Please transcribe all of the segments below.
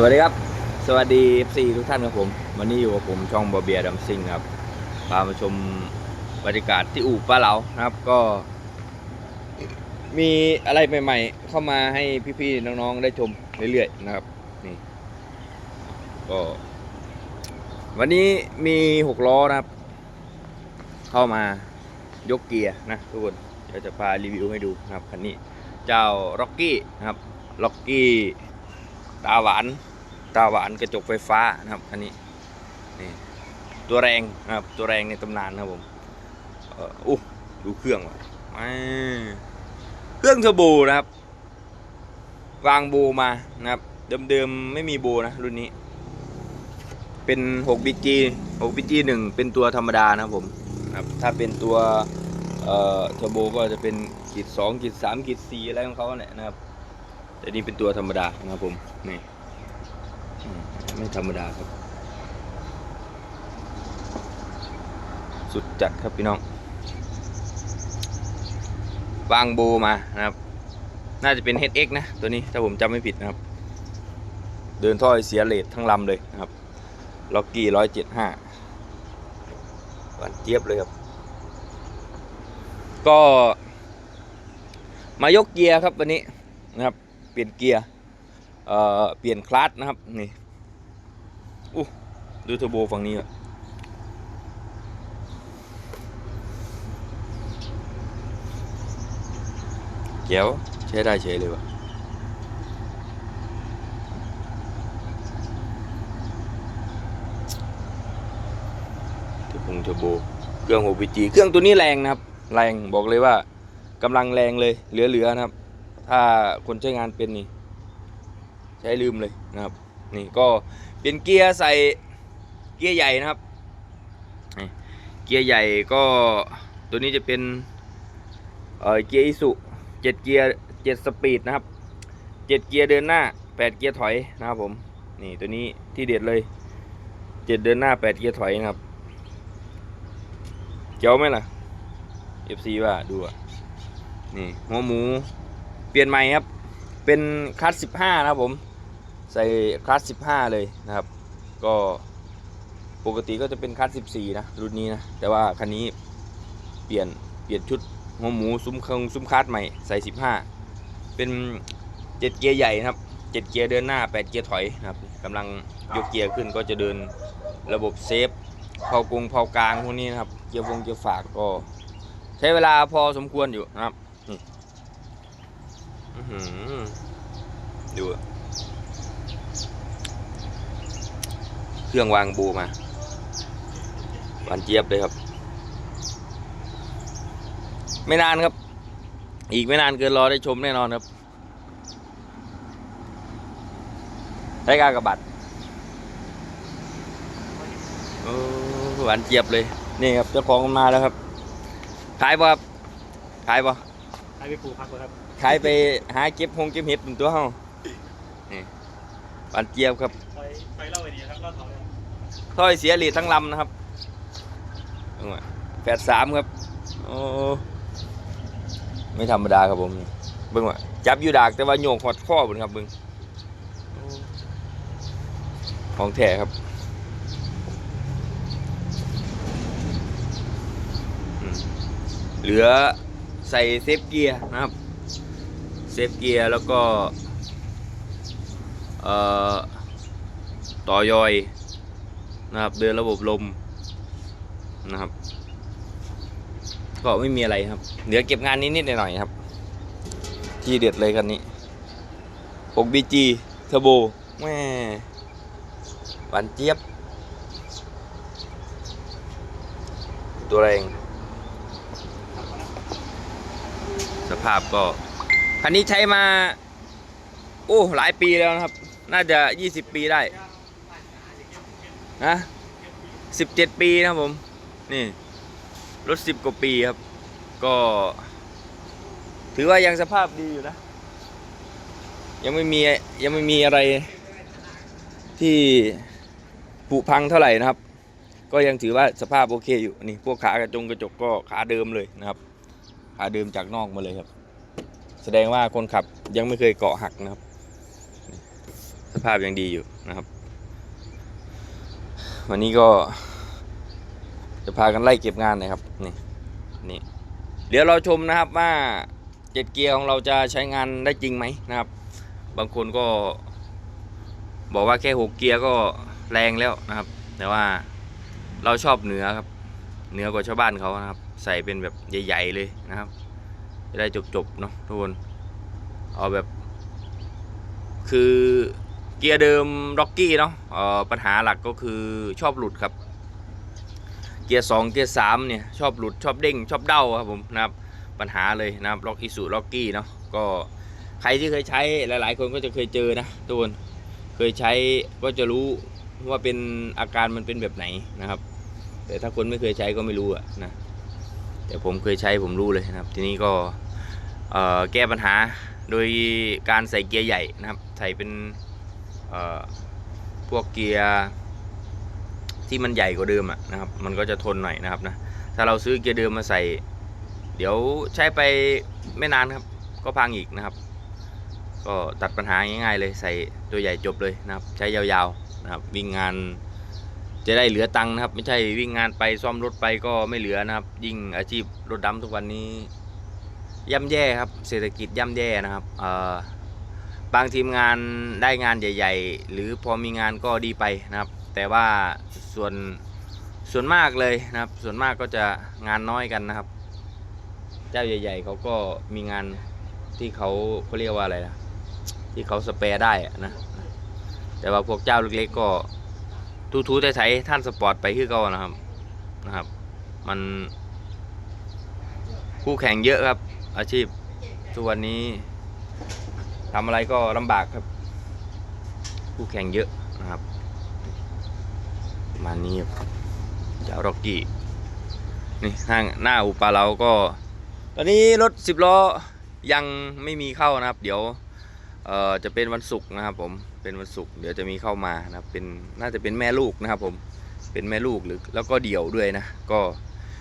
สวัสดีครับ สวัสดี FC ทุกท่านครับผม วันนี้อยู่กับผมช่องบอเบียดัมซิงครับพามาชมบรรยากาศที่อู่ป้าเหลานะครับ ก็ มีอะไรใหม่ ๆ เข้ามาให้พี่ๆน้องๆได้ชมเรื่อยๆนะครับนี่ก็วันนี้มีหกล้อนะครับ เข้ามายกเกียร์นะทุกคนเดี๋ยวจะพารีวิวให้ดูนะครับคันนี้ เจ้าล็อกกี้นะครับล็อกกี้ ตาหวาน ตาหวานกระจกไฟฟ้านะครับอันนี้นี่ตัวแรงนะครับตัวแรงในตำนานนะครับผมอู้ดูเครื่องว่ะเครื่องเทอร์โบนะครับ วางโบมานะครับ เดิมๆไม่มีโบนะรุ่นนี้ เป็น 6BG 6BG 1 เป็นตัวธรรมดานะครับผมนะครับถ้าเป็นตัวเอ่อเทอร์โบก็จะเป็นขีด2ขีด3ขีด4อะไรของเขาเนี่ยนะครับ แต่นี่เป็นตัวธรรมดานะครับผมนี่ไม่ธรรมดาครับ สุดจัดครับพี่น้องวางโบมานะครับ น่าจะเป็น HX นะ ตัวนี้ถ้าผมจำไม่ผิดนะครับ เดินท่อเสียเลททั้งลำเลยนะครับล็อกกี้ร้อยเจ็ดห้าหวานเจี๊ยบเลยครับ ก็มายกเกียร์ครับวันนี้นะครับ ลี่ยนเกียร์เอ่อเปลี่ยนคลัตช์นะครับนี่อู้ดูเทอร์โบฝั่งนี้อะเจ๋วใช้ได้เฉยเลยวะเทอร์โบเทอร์โบเครื่อง 6PG เครื่องตัวนี้แรงนะครับ แรงบอกเลยว่ากำลังแรงเลยเหลือๆนะครับ ถ้าคนใช้งานเป็นนี่ ใช้ลืมเลยนะครับ นี่ก็เป็นเกียร์ใส่เกียร์ใหญ่นะครับ เกียร์ใหญ่ก็ตัวนี้จะเป็นเเกียร์อิสุเจ็ดเกียร์เจ็ดสปีดนะครับเจ็ดเกียร์เดินหน้าแปดเกียร์ถอยนะครับผม นี่ตัวนี้ที่เด็ดเลยเจ็ดเดินหน้าแปดเกียร์ถอยนะครับเจ๋วไหมล่ะ FC ว่าดูอะ นี่หัวหมู เปลี่ยนใหม่ครับ เป็นคลัส15 นะครับผม ใส่คลัส15 เลยนะครับ ก็ปกติก็จะเป็นคลัส14 นะ รุ่นนี้นะ แต่ว่าคันนี้เปลี่ยนเปลี่ยนชุดหัวหมูซุ้มเครื่องซุ้มคลัสใหม่ใส่ 15 เป็น 7 เกียร์ใหญ่นะครับ 7 เกียร์เดินหน้า 8 เกียร์ถอยนะครับกำลังยกเกียร์ขึ้นก็จะเดินระบบเซฟเผากงเผากลางพวกนี้นะครับ เกียร์ฟงเกียร์ฝากก็ ใช้เวลาพอสมควรอยู่นะครับ ดูอะเครื่องวางบูมาหวานเจี๊ยบเลยครับ ไม่นานครับ อีกไม่นานเกินรอได้ชมแน่นอนครับได้กากระบัดหวานเจี๊ยบเลย นี่ครับเจ้าของมาแล้วครับ ขายป่ะครับ ขายป่ะให้ไปปลูกพักเลยครับ ขายไปหาเก็บหงเก็บเห็ดเป็นตัวเฮานี่หวานเจี๊ยบครับไปเล่าไอเดีครับเล่าเขาเลยถ้อยเสียหลีทั้งลำนะครับแปดสามครับ โอ้ไม่ธรรมดาครับผมเบิ้งว่าจับอยู่ดากแต่ว่าโยงหอดข้อบนครับเบิ้งของแท้ครับเหลือใส่เซฟเกียร์นะครับ เซฟเกียร์แล้วก็ต่อต่อยอยนะครับ เดินระบบลมนะครับ ก็ไม่มีอะไรครับเดี๋ยวเก็บงานนิดๆหน่อยๆครับ ที่เด็ดเลยคันนี้ 6BG เทอร์โบแม่หวานเจี๊ยบ ตัวแรง สภาพก็ คันนี้ใช้มา โอ้หลายปีแล้วนะครับ น่าจะ20ปีได้นะสิบเจ็ดปีนะผม นี่ รถสิบกว่าปีครับ ก็ ถือว่ายังสภาพดีอยู่นะ ยังไม่มียังไม่มีอะไรที่ผุพังเท่าไหร่นะครับ ก็ยังถือว่าสภาพโอเคอยู่นี่พวกขากระจงกระจกก็ขาเดิมเลยนะครับ ขาเดิมจากนอกมาเลยครับ แสดงว่าคนขับยังไม่เคยเกาะหักนะครับ สภาพยังดีอยู่นะครับ วันนี้ก็ จะพากันไล่เก็บงานนะครับนี่นี่เดี๋ยวเราชมนะครับว่าเจ็ดเกียร์ของเราจะใช้งานได้จริงไหมนะครับ บางคนก็ บอกว่าแค่หกเกียร์ก็แรงแล้วนะครับ แต่ว่าเราชอบเหนือครับเหนือกว่าชาวบ้านเขานะครับ ใส่เป็นแบบใหญ่ ๆ เลยนะครับ จะได้จบๆเนาะทุกคน เอาแบบ คือเกียร์เดิมด็อกกี้เนาะเอ่อปัญหาหลักก็คือชอบหลุดครับ เกียร์สองเกียร์สามเนี่ยชอบหลุดชอบเด้งชอบเด้าครับผมนะครับปัญหาเลยนะครับล็อกอิสุล็อกกี้เนาะก็ใครที่เคยใช้หลาย ๆ คนก็จะเคยเจอนะทุกคนเคยใช้ก็จะรู้ว่าเป็นอาการมันเป็นแบบไหนนะครับ แต่ถ้าคนไม่เคยใช้ก็ไม่รู้อะนะ แต่ผมเคยใช้ผมรู้เลยนะครับ ทีนี้ก็แก้ปัญหาโดยการใส่เกียร์ใหญ่นะครับใส่เป็นพวกเกียร์ที่มันใหญ่กว่าเดิมอะนะครับ มันก็จะทนหน่อยนะครับนะถ้าเราซื้อเกียร์เดิมมาใส่ เดี๋ยวใช้ไปไม่นานครับ ก็พังอีกนะครับ ก็ตัดปัญหาง่ายๆเลยใส่ตัวใหญ่จบเลยนะครับ ใช้ยาวๆนะครับ วิ่งงาน จะได้เหลือตังค์นะครับ ไม่ใช่วิ่งงานไปซ่อมรถไปก็ไม่เหลือนะครับ ยิ่งอาชีพรถดำทุกวันนี้ย่ำแย่ครับ เศรษฐกิจย่ำแย่นะครับบางทีมงานได้งานใหญ่ ๆ หรือพอมีงานก็ดีไปนะครับ แต่ว่าส่วนส่วนมากเลยนะครับ ส่วนมากก็จะงานน้อยกันนะครับ เจ้าใหญ่ ๆเขาก็มีงานที่เขาเขาเรียกว่าอะไรนะที่เขาสเปรได้นะแต่ว่าพวกเจ้าเล็กๆก็ ทูทูไทๆท่านสปอร์ตไปคือเก่านะครับนะครับ มันคู่แข่งเยอะครับ อาชีพทุกวันนี้ทำอะไรก็ลำบากครับ คู่แข่งเยอะนะครับมานี้ครับเจ้าร็อกกี้นี่ห้างหน้าอุปาเราก็ ตอนนี้รถสิบล้อยังไม่มีเข้านะครับ เดี๋ยว เอ่อจะเป็นวันศุกร์นะครับผมเป็นวันศุกร์เดี๋ยวจะมีเข้ามานะครับเป็นน่าจะเป็นแม่ลูกนะครับผมเป็นแม่ลูกหรือแล้วก็เดี่ยวด้วยนะก็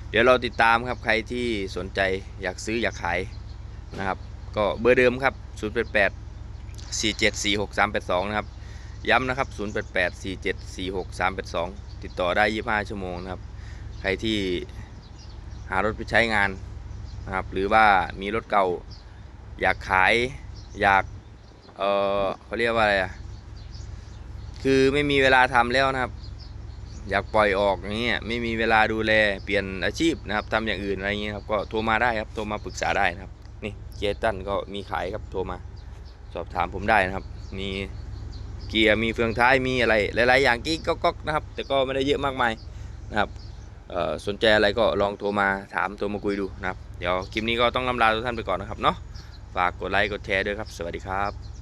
เดี๋ยวเราติดตามครับใครที่สนใจอยากซื้ออยากขายนะครับก็เบอร์เดิมครับ 0 8 8 4 7 4 6 3 8 2 นะครับ ย้ำนะครับ 0 8 8 4 7 4 6 3 8 2 ติดต่อได้ 25 ชั่วโมงนะครับ ใครที่หารถไปใช้งานนะครับ หรือว่ามีรถเก่าอยากขายอยาก เออเขาเรียกว่าอะไรอะ คือไม่มีเวลาทำแล้วนะครับ อยากปล่อยออกอย่างเงี้ยไม่มีเวลาดูแลเปลี่ยนอาชีพนะครับทำอย่างอื่นอะไรเงี้ยครับก็โทรมาได้ครับโทรมาปรึกษาได้นะครับ นี่เกียร์ตันก็มีขายครับโทรมา สอบถามผมได้นะครับ มีเกียร์มีเฟืองท้ายมีอะไร หลาย ๆ อย่างกิ๊กก๊อกนะครับ แต่ก็ไม่ได้เยอะมากมายนะครับสนใจอะไรก็ลองโทรมาถามโทรมาคุยดูนะครับ เดี๋ยวคลิปนี้ก็ต้องลำลาทุกท่านไปก่อนนะครับเนาะฝากกดไลค์กดแชร์ด้วยครับ สวัสดีครับ